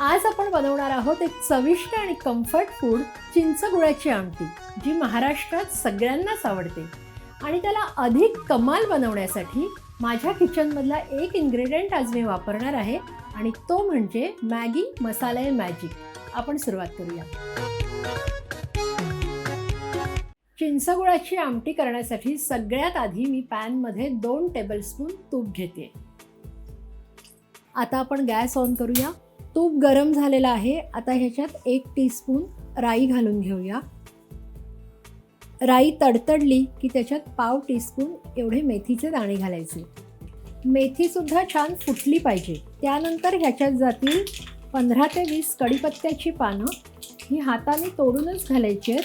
आज आपण बनवणार आहोत एक चविष्ट आणि कम्फर्ट फूड चिंच गुळाची आमटी जी महाराष्ट्रात सगळ्यांनाच आवडते. आणि त्याला अधिक कमाल बनवण्यासाठी माझ्या किचनमधला एक इन्ग्रेडियंट आज मी वापरणार आहे आणि तो म्हणजे मॅगी मसाला मॅजिक आपण सुरुवात करूया. चिंचगुळाची आमटी करण्यासाठी सगळ्यात आधी मी पॅनमध्ये दोन टेबलस्पून तूप घेते. आता आपण गॅस ऑन करूया. तूप गरम झालेलं आहे. आता ह्याच्यात एक टीस्पून राई घालून घेऊया. राई तडतडली की त्याच्यात पाव टीस्पून एवढे मेथीचे दाणे घालायचे. मेथीसुद्धा छान फुटली पाहिजे. त्यानंतर ह्याच्यात जातील पंधरा ते वीस कढीपत्त्याची पानं. ही हाताने तोडूनच घालायची आहेत.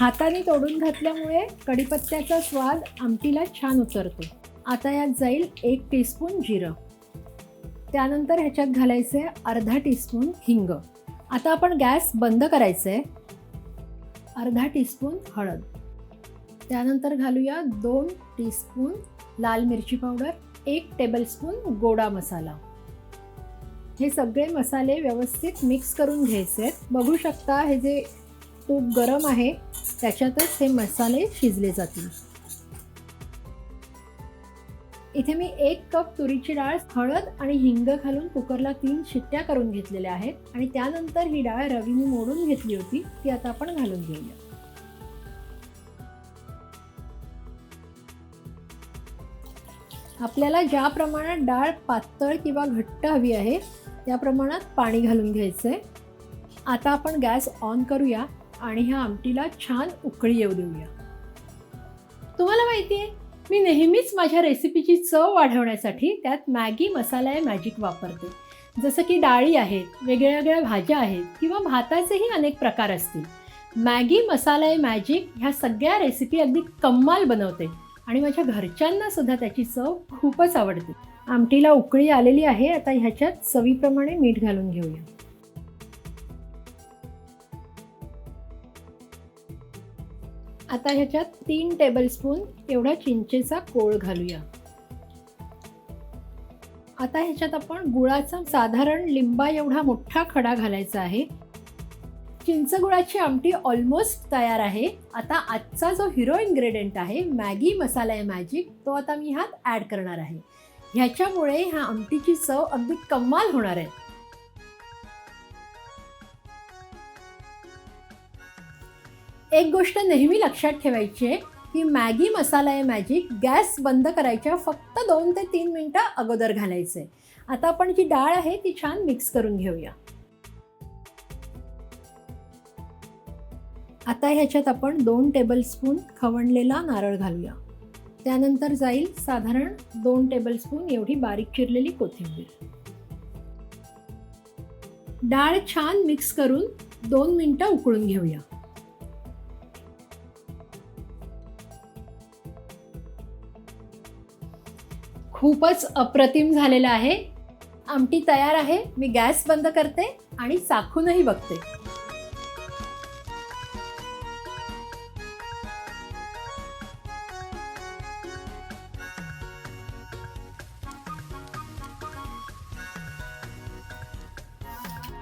हाताने तोडून घातल्यामुळे कढीपत्त्याचा स्वाद आमटीला छान उतरतो. आता यात जाईल एक टीस्पून जिरं. त्यानंतर ह्याच्यात घालायचे अर्धा टीस्पून हिंग. आता आपण गॅस बंद करायचं आहे अर्धा टीस्पून हळद. त्यानंतर घालूया दोन टीस्पून लाल मिरची पावडर एक टेबलस्पून गोडा मसाला. हे सगळे मसाले व्यवस्थित मिक्स करून घ्यायचे. आहेत बघू शकता हे जे तूप गरम आहे त्याच्यातच हे मसाले शिजले जातील. इथे मी एक कप तुरीची डाळ हळद आणि हिंग घालून कुकरला तीन शिट्ट्या करून घेतलेल्या आहेत आणि त्यानंतर ही डाळ रवीने मोडून घेतली होती ती आता आपण घालून घेऊया. आपल्याला ज्या प्रमाणात डाळ पातळ किंवा घट्ट हवी आहे त्या प्रमाणात पाणी घालून घ्यायचं आहे आता आपण गॅस ऑन करूया आणि ह्या आमटीला छान उकळी येऊ देऊया. तुम्हाला माहिती आहे मी नेहमीच माझ्या रेसिपीची चव वाढवण्यासाठी त्यात मॅगी मसाला आहे मॅजिक वापरते. जसं की डाळी आहेत वेगळ्या वेगळ्या भाज्या आहेत किंवा भाताचेही अनेक प्रकार असतील. मॅगी मसाला आहे मॅजिक ह्या सगळ्या रेसिपी अगदी कम्माल बनवते आणि माझ्या घरच्यांना सुद्धा त्याची चव खूपच आवडते. आमटीला उकळी आलेली आहे आता ह्याच्यात चवीप्रमाणे मीठ घालून घेऊया. आता ह्याच्यात तीन टेबलस्पून एवढा चिंचेचा कोळ घालूया. आता ह्याच्यात आपण गुळाचा साधारण लिंबा एवढा मोठा खडा घालायचा आहे. चिंच गुळाची आमटी ऑलमोस्ट तयार आहे. आता आजचा जो हिरो इन्ग्रेडियंट आहे मॅगी मसाला आहे मॅजिक तो आता मी ह्यात ॲड करणार आहे. ह्याच्यामुळे ह्या आमटीची चव अगदी कमाल होणार आहे. एक गोष्ट नेहमी लक्षात ठेवायची आहे की मॅगी मसाला आहे मॅजिक गॅस बंद करायच्या फक्त दोन ते तीन मिनटं अगोदर घालायचे आता आपण जी डाळ आहे ती छान मिक्स करून घेऊया. आता ह्याच्यात आपण दोन टेबलस्पून खवणलेला नारळ घालूया. त्यानंतर जाईल साधारण दोन टेबलस्पून एवढी बारीक चिरलेली कोथिंबीर. डाळ छान मिक्स करून दोन मिनटं उकळून घेऊया. खूपच अप्रतिम झालेलं आहे. आमटी तयार आहे. मी गॅस बंद करते आणि चाखूनही बघते.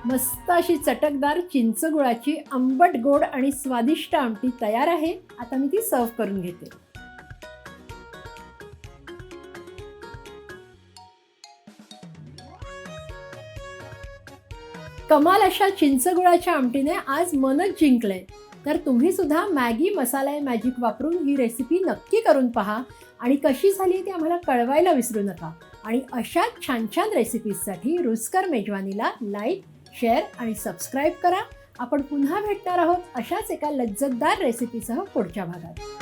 मस्त अशी चटकदार चिंच गुळाची आंबट गोड आणि स्वादिष्ट आमटी तयार आहे. आता मी ती सर्व करून घेते. कमाल अशा चिंचगुळाच्या आमटीने आज मनच जिंकलंय तर तुम्ही सुद्धा मॅगी मसाला मॅजिक वापरून ही रेसिपी नक्की करून पहा आणि कशी झाली ती आम्हाला कळवायला विसरू नका. आणि अशा छान छान रेसिपीजसाठी रुचकर मेजवानीला लाईक शेअर आणि सबस्क्राईब करा. आपण पुन्हा भेटणार आहोत अशाच एका लज्जतदार रेसिपीसह पुढच्या भागात.